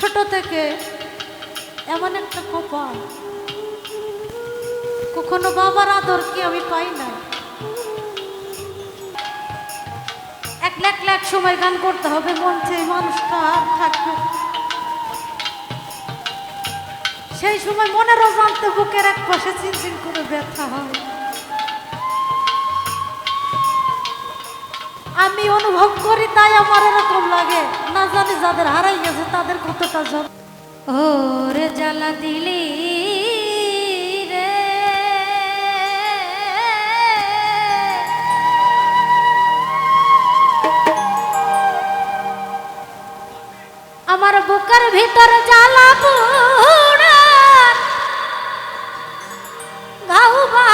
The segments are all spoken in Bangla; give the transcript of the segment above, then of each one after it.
ছোট থেকে এমন একটা কপাল। কখনো বাবার আদর কি আমি পাই না? এক লাখ লাখ সময় গান করতে হবে মঞ্চে মানুষটা আর থাকবে? সেই সময় মনের অজান্তে বুকের এক পাশে চিনচিন করে ব্যথা হয়। আমি অনুভব করি তাই আমার এরকম লাগে। না জানি যাদের হারাই গেছে, তাদের কতটা জব ও রে জ্বালা দিলি আমার বুকের ভিতর জ্বালা পুড়া। গাউবা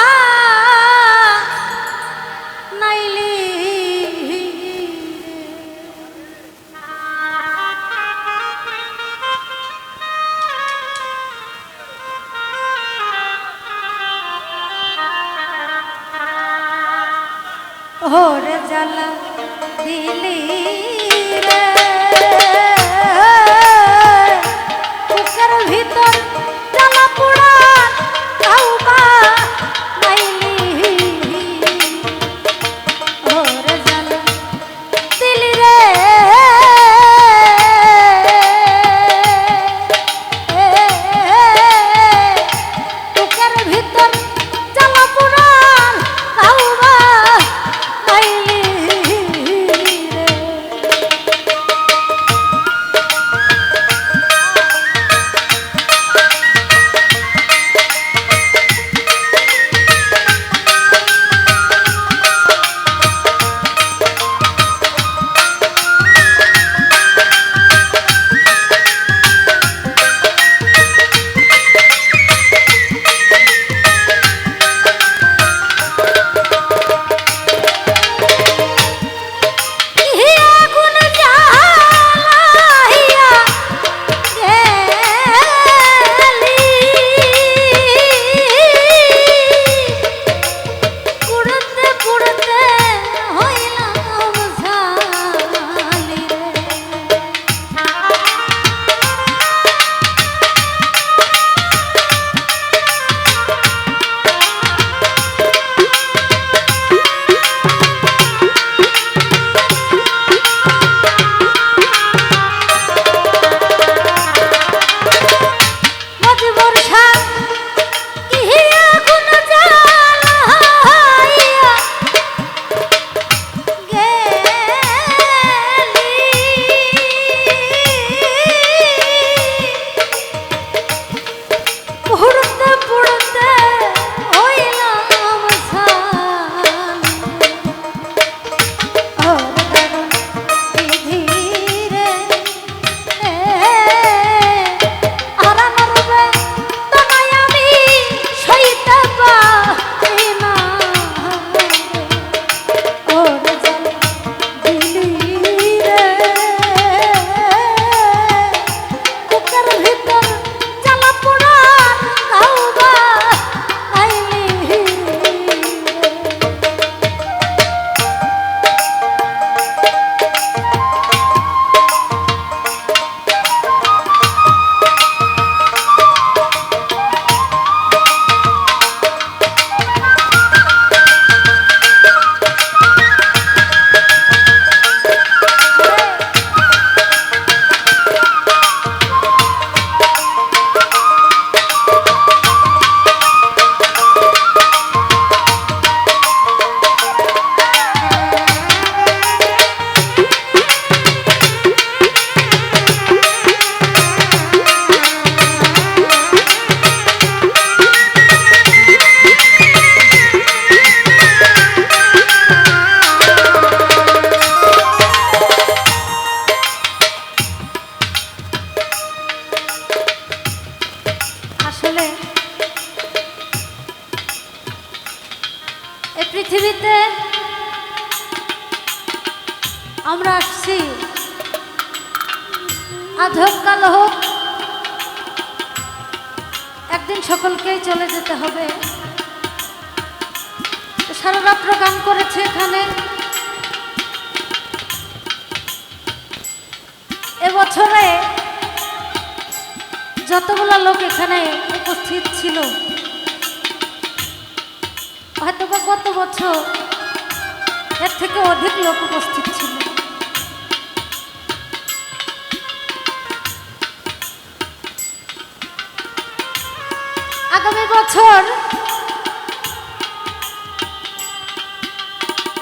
আজ হোক। একদিন সকলকেই চলে যেতে হবে। সারা রাত্র গান করেছে এখানে। এবছরে যতগুলো লোক এখানে উপস্থিত ছিল হয়তো বা গত বছর এর থেকে অধিক লোক উপস্থিত ছিল। আগামী বছর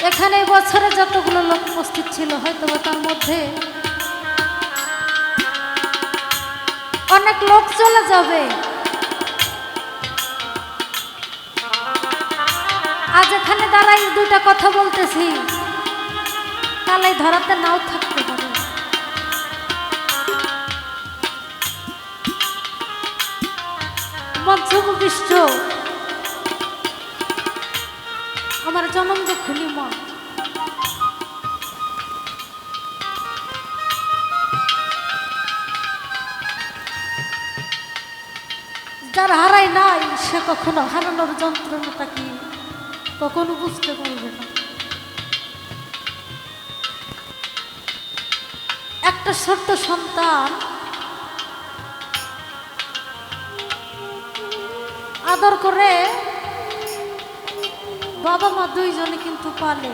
এখানে বছরে যতগুলো লোক উপস্থিত ছিল, হয়তো তার মধ্যে অনেক লোক চলে যাবে। আজ এখানে দাঁড়াই দুইটা কথা বলতেছি। তাহলে ধরাতে নাও থাকতে পারে মঞ্চবিষ্ট আমার জনম দুঃখনী মা। যার হারাই নাই, সে কখনো হারানোর যন্ত্রণাটা কি কখনো বুঝতে পারবে না। একটা ছোট্ট সন্তান আদর করে বাবা মা দুইজনে কিন্তু পালে।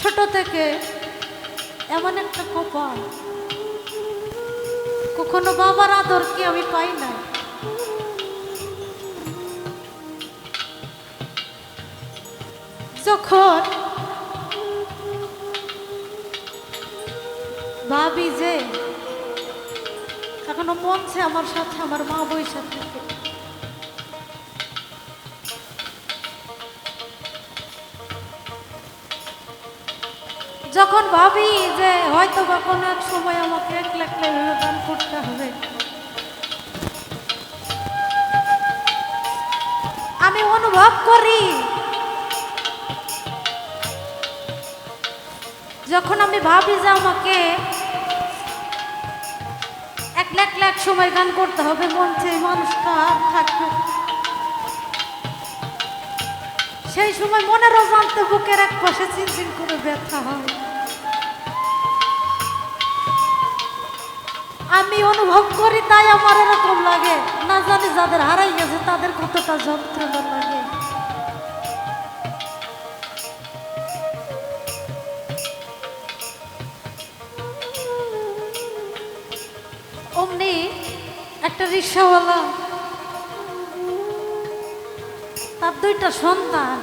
ছোট থেকে এমন একটা কপাল। কখনো বাবার আদর কি আমি পাই না যখন ভাবি যে এখনও মনছে আমার সাথে, আমার মা বৈশাখ থেকে। যখন ভাবি যে হয়তো বা কোনো এক সময় আমাকে এক লাখ লেভেলে দান করতে হবে, আমি অনুভব করি, যখন আমি ভাবি যে আমাকে লাখ লাখ সময় গান করতে হবে মঞ্চে মানুষটা আর থাকবে সেই সময় মনেরও জানতে বুকের এক পাশে চিনচিন করে ব্যথা হয়। আমি অনুভব করি তাই আমার এরকম লাগে, না জানি যাদের হারাই গেছে, তাদের কতটা যন্ত্রণা লাগে। একটা রিক্সাওয়ালা। তার দুইটা সন্তান।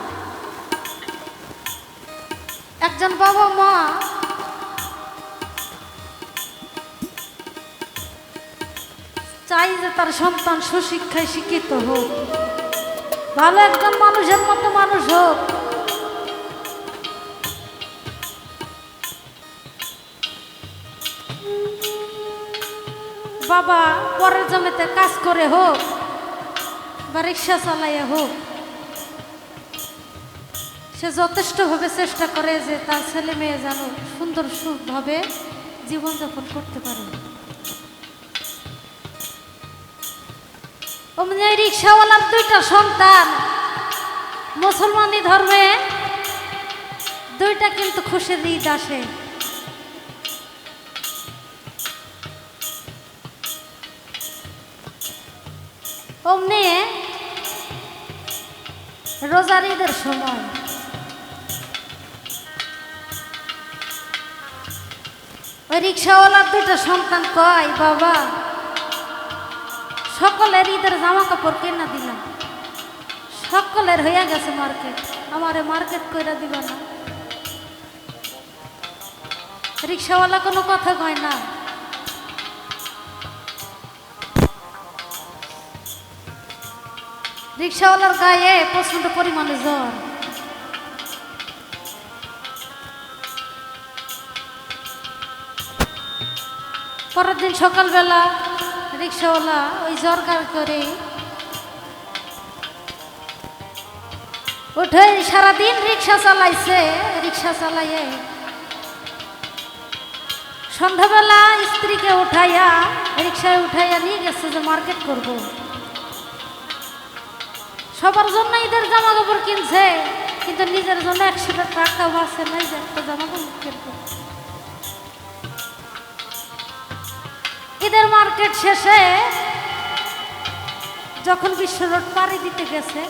একজন বাবা মা। চাই যে তার সন্তান সুশিক্ষায় শিক্ষিত হোক। ভালো একজন মানুষের মতো মানুষ হোক। বাবা পরের জমিতে কাজ করে হোক বা রিক্সা চালাইয়া হোক, সে যথেষ্টভাবে চেষ্টা করে যে তার ছেলে মেয়ে যেন সুন্দর সুখভাবে জীবনযাপন করতে পারে। রিক্সাওয়ালার দুইটা সন্তান মুসলমানি ধর্মে দুইটা কিন্তু খুশির ঈদ আসে। অমনি রোজার ঈদের সময় ওই রিক্সাওয়ালার দুইটা সন্তান কয়, বাবা, সকলের ঈদের জামা কাপড় কেনা দিলাম সকলের হইয়া গেছে মার্কেট। আমারে মার্কেট কইরা দিব না। রিক্সাওয়ালা কোনো কথা কয় না। রিক্সাওয়ালার গায়ে প্রচণ্ড পরিমাণে জ্বর। পরের দিন সকালবেলা রিক্সাওয়ালা ওই জ্বর জরকার করে উঠে সারাদিন রিক্সা চালাইছে, রিক্সা চালাইয়ে সন্ধ্যাবেলা স্ত্রীকে উঠাইয়া রিক্সায় উঠাইয়া নিয়ে গেছে যে মার্কেট করব। সবার জন্য ঈদের জামা কাপড় কিনছে, কিন্তু নিজের জন্য একশোটা টাকা বাঁচে নাই যে একটা জামা কাপড় কিনবো। ঈদের মার্কেট শেষে যখন বিশ্ব রোড পাড়ি দিতে গেছে,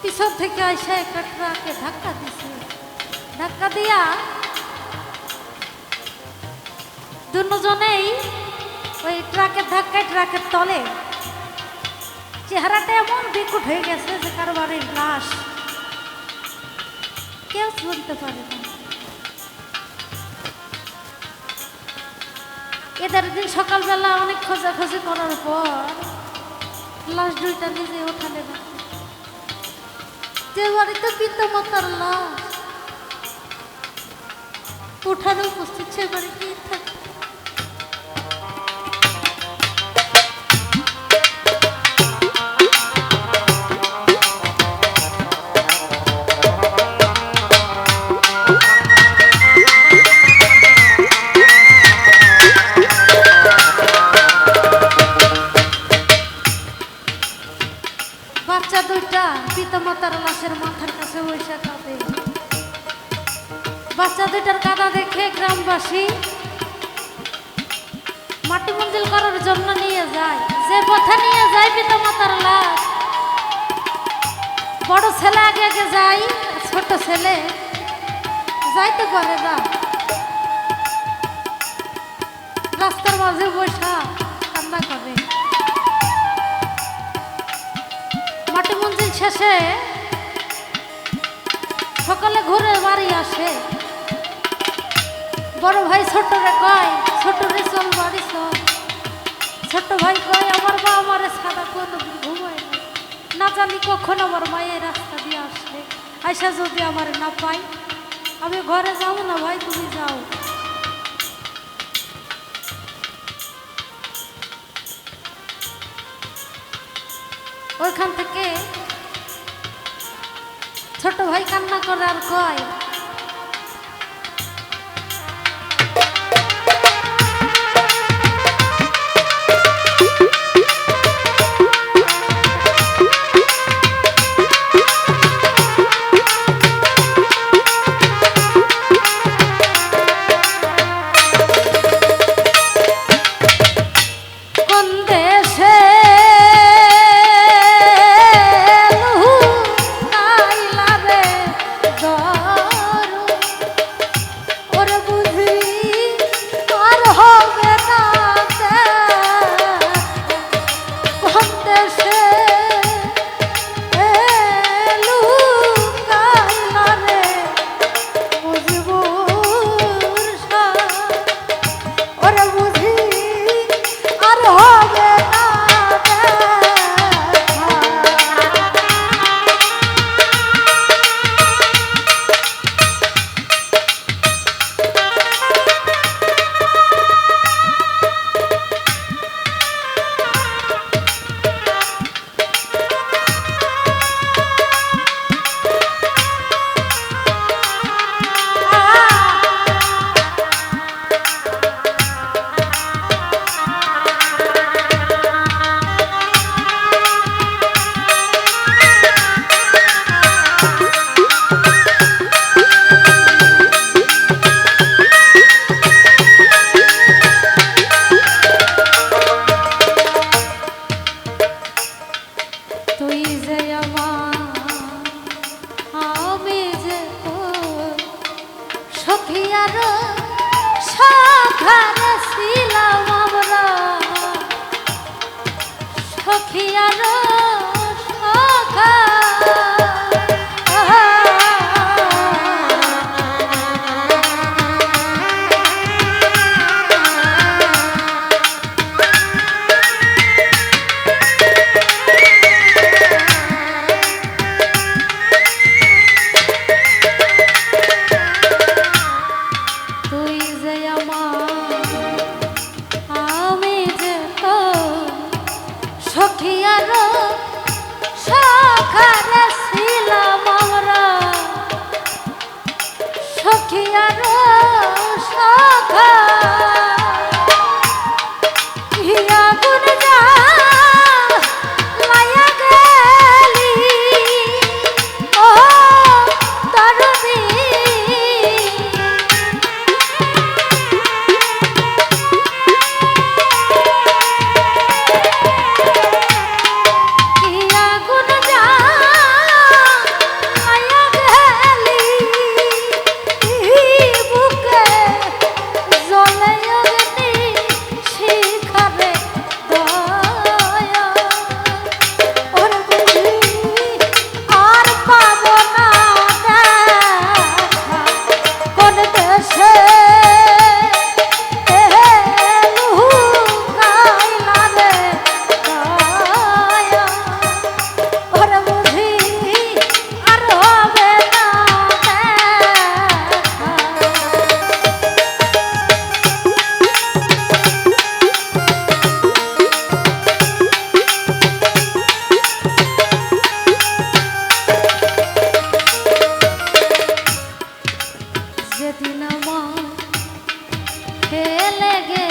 পিছন থেকে আইসা একটা ট্রাকে ধাক্কা দিছে। ধাক্কা দিয়া দুজনেই ওই ট্রাকের ধাক্কায় ট্রাকের তলে চেহারাটা এমন বিকুট হয়ে গেছে যে কারও বাড়ির লাশ কেউ শুনতে পারে এদের দিন সকালবেলা অনেক খোঁজাখুঁজি করার পর লাশ দুইটা নিজে ওঠানে না। যে বাড়িতে পিতামাতার লাশ উঠানে উপস্থিত সে বাড়িতে থাকে ছেলে আগে আগে যায় ছোট ছেলে যাইতে পারে না রাস্তার মাঝে বসা কান্না করে। মাটি মঞ্জিল শেষে সকালে ঘুরে বাড়ি আসে। বড় ভাই ছোট রে কয় ছোট রে চল বাড়ি চল। ছোট ভাই কয়, আমার মা আমারে সাদা কোনো না জানি কখন আমার মায়ের রাস্তা দিয়ে আসলে। আইসা যদি আমার না পাই আমি ঘরে যাব না ভাই, তুমি যাও। ওইখান থেকে ছোট ভাই কান্না করে আর কয় সেদিন আমার। খেলে গে